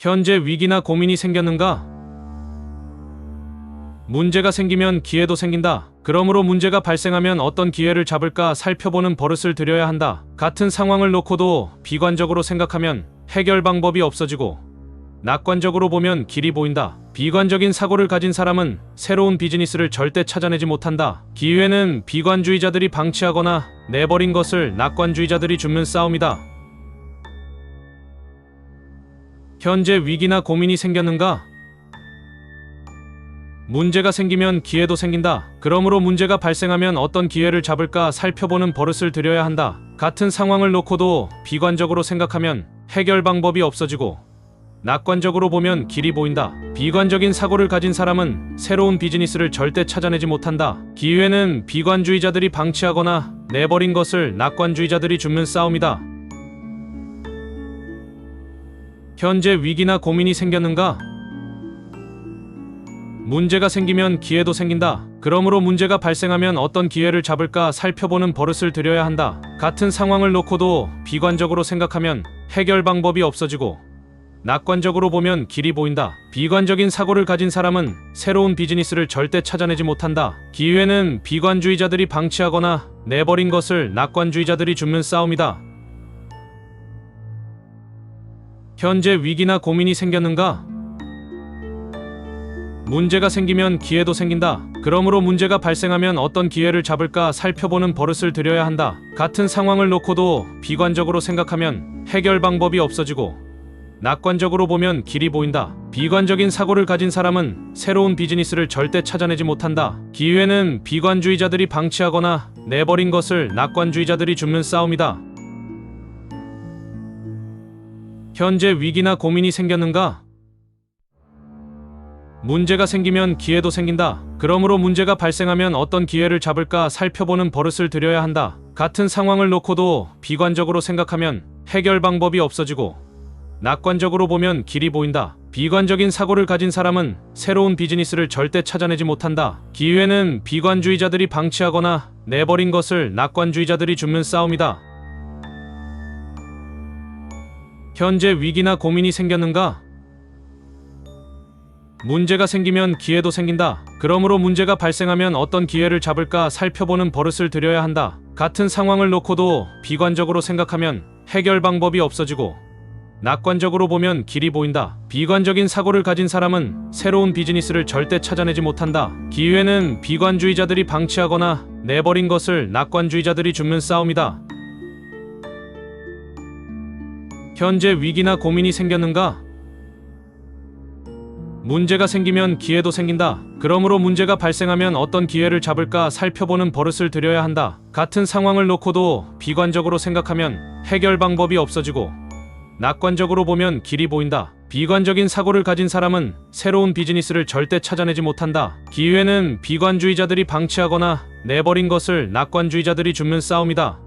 현재 위기나 고민이 생겼는가? 문제가 생기면 기회도 생긴다. 그러므로 문제가 발생하면 어떤 기회를 잡을까 살펴보는 버릇을 들여야 한다. 같은 상황을 놓고도 비관적으로 생각하면 해결 방법이 없어지고 낙관적으로 보면 길이 보인다. 비관적인 사고를 가진 사람은 새로운 비즈니스를 절대 찾아내지 못한다. 기회는 비관주의자들이 방치하거나 내버린 것을 낙관주의자들이 줍는 싸움이다. 현재 위기나 고민이 생겼는가? 문제가 생기면 기회도 생긴다. 그러므로 문제가 발생하면 어떤 기회를 잡을까 살펴보는 버릇을 들여야 한다. 같은 상황을 놓고도 비관적으로 생각하면 해결 방법이 없어지고 낙관적으로 보면 길이 보인다. 비관적인 사고를 가진 사람은 새로운 비즈니스를 절대 찾아내지 못한다. 기회는 비관주의자들이 방치하거나 내버린 것을 낙관주의자들이 줍는 싸움이다. 현재 위기나 고민이 생겼는가? 문제가 생기면 기회도 생긴다. 그러므로 문제가 발생하면 어떤 기회를 잡을까 살펴보는 버릇을 들여야 한다. 같은 상황을 놓고도 비관적으로 생각하면 해결 방법이 없어지고 낙관적으로 보면 길이 보인다. 비관적인 사고를 가진 사람은 새로운 비즈니스를 절대 찾아내지 못한다. 기회는 비관주의자들이 방치하거나 내버린 것을 낙관주의자들이 줍는 싸움이다. 현재 위기나 고민이 생겼는가? 문제가 생기면 기회도 생긴다. 그러므로 문제가 발생하면 어떤 기회를 잡을까 살펴보는 버릇을 들여야 한다. 같은 상황을 놓고도 비관적으로 생각하면 해결 방법이 없어지고 낙관적으로 보면 길이 보인다. 비관적인 사고를 가진 사람은 새로운 비즈니스를 절대 찾아내지 못한다. 기회는 비관주의자들이 방치하거나 내버린 것을 낙관주의자들이 줍는 싸움이다. 현재 위기나 고민이 생겼는가? 문제가 생기면 기회도 생긴다. 그러므로 문제가 발생하면 어떤 기회를 잡을까 살펴보는 버릇을 들여야 한다. 같은 상황을 놓고도 비관적으로 생각하면 해결 방법이 없어지고 낙관적으로 보면 길이 보인다. 비관적인 사고를 가진 사람은 새로운 비즈니스를 절대 찾아내지 못한다. 기회는 비관주의자들이 방치하거나 내버린 것을 낙관주의자들이 줍는 싸움이다. 현재 위기나 고민이 생겼는가? 문제가 생기면 기회도 생긴다. 그러므로 문제가 발생하면 어떤 기회를 잡을까 살펴보는 버릇을 들여야 한다. 같은 상황을 놓고도 비관적으로 생각하면 해결 방법이 없어지고 낙관적으로 보면 길이 보인다. 비관적인 사고를 가진 사람은 새로운 비즈니스를 절대 찾아내지 못한다. 기회는 비관주의자들이 방치하거나 내버린 것을 낙관주의자들이 줍는 싸움이다. 현재 위기나 고민이 생겼는가? 문제가 생기면 기회도 생긴다. 그러므로 문제가 발생하면 어떤 기회를 잡을까 살펴보는 버릇을 들여야 한다. 같은 상황을 놓고도 비관적으로 생각하면 해결 방법이 없어지고 낙관적으로 보면 길이 보인다. 비관적인 사고를 가진 사람은 새로운 비즈니스를 절대 찾아내지 못한다. 기회는 비관주의자들이 방치하거나 내버린 것을 낙관주의자들이 줍는 싸움이다.